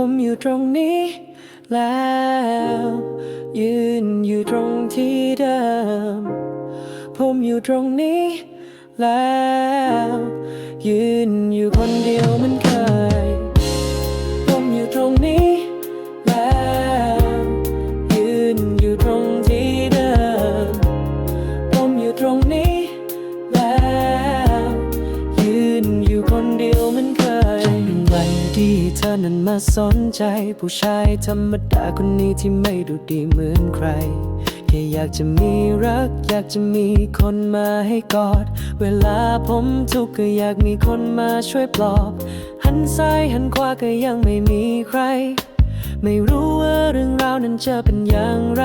ผมอยู่ตรงนี้ แล้ว ยืนอยู่ตรงที่เดิม ผมอยู่ตรงนี้ แล้ว ยืนอยู่คนเดียว ที่เธอนั้นมาสนใจ ผู้ชายธรรมดาคนนี้ที่ไม่ดูดีเหมือนใคร แค่อยากจะมีรัก อยากจะมีคนมาให้กอด เวลาผมทุกข์ก็อยากมีคนมาช่วยปลอบ หันซ้ายหันขวาก็ยังไม่มีใคร ไม่รู้ว่าเรื่องราวนั้นจะเป็นอย่างไร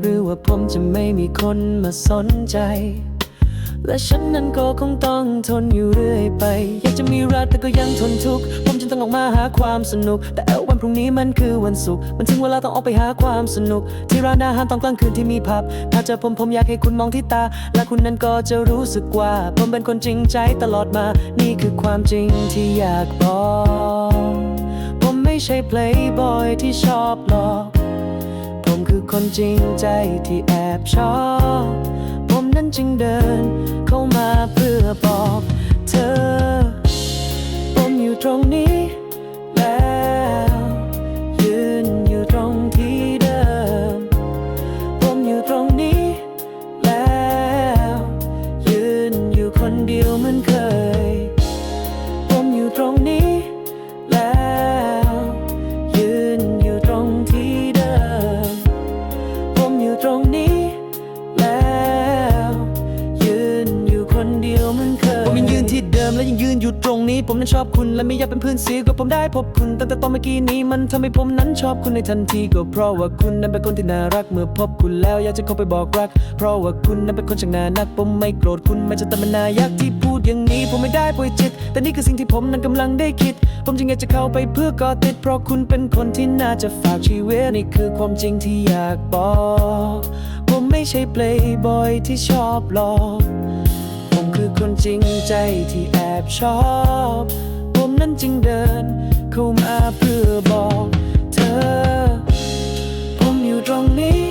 หรือว่าผมจะไม่มีคนมาสนใจและฉันนั้นก็คงต้องทนอยู่เรื่อยไป อยากจะมีรักแต่ก็ยังทนทุกข์ ต้องออกมาหาความสนุก แต่เออวันพรุ่งนี้มันคือวันศุกร์มันถึงเวลาต้องออกไปหาความสนุก ที่ร้านอาหารตอนกลางคืนที่มีผับ ถ้าเจอผมผมอยากให้คุณมองที่ตา และคุณนั้นก็จะรู้สึกว่า ผมเป็นคนจริงใจตลอดมา นี่คือความจริงที่อยากบอก ผมไม่ใช่ playboy ที่ชอบหลอกผมคือคนจริงใจที่แอบชอบ ผมนั้นจึงเดินเข้ามาเพื่อบอก ตรงนี้ และยังยืนอยู่ตรงนี้ผมนั้นชอบคุณและไม่อยากเป็นเพื่อนเสียก็ผมได้พบคุณตั้งแต่ตอนเมื่อกี้นี้มันทำให้ผมนั้นชอบคุณในทันทีก็เพราะว่าคุณนั้นเป็นคนที่น่ารักเมื่อพบคุณแล้วอยากจะเข้าไปบอกรัก เพราะว่าคุณนั้นเป็นคนช่างน่านักผมไม่โกรธคุณแม้จะต่มันนายักที่พูดอย่างนี้ผมไม่ได้ป่วยจิต แต่นี่คือสิ่งที่ผมนั้นกำลังได้คิด ผมจึงอยากจะเข้าไปเพื่อกอดติด เพราะคุณเป็นคนที่น่าจะฝากชีวิตนี่คือความจริงที่อยากบอก ผมไม่ใช่ playboy ที่ชอบหลอก คือคนจริงใจที่แอบชอบ ผมนั้นจึงเดิน เข้ามาเพื่อบอกเธอ ผมอยู่ตรงนี้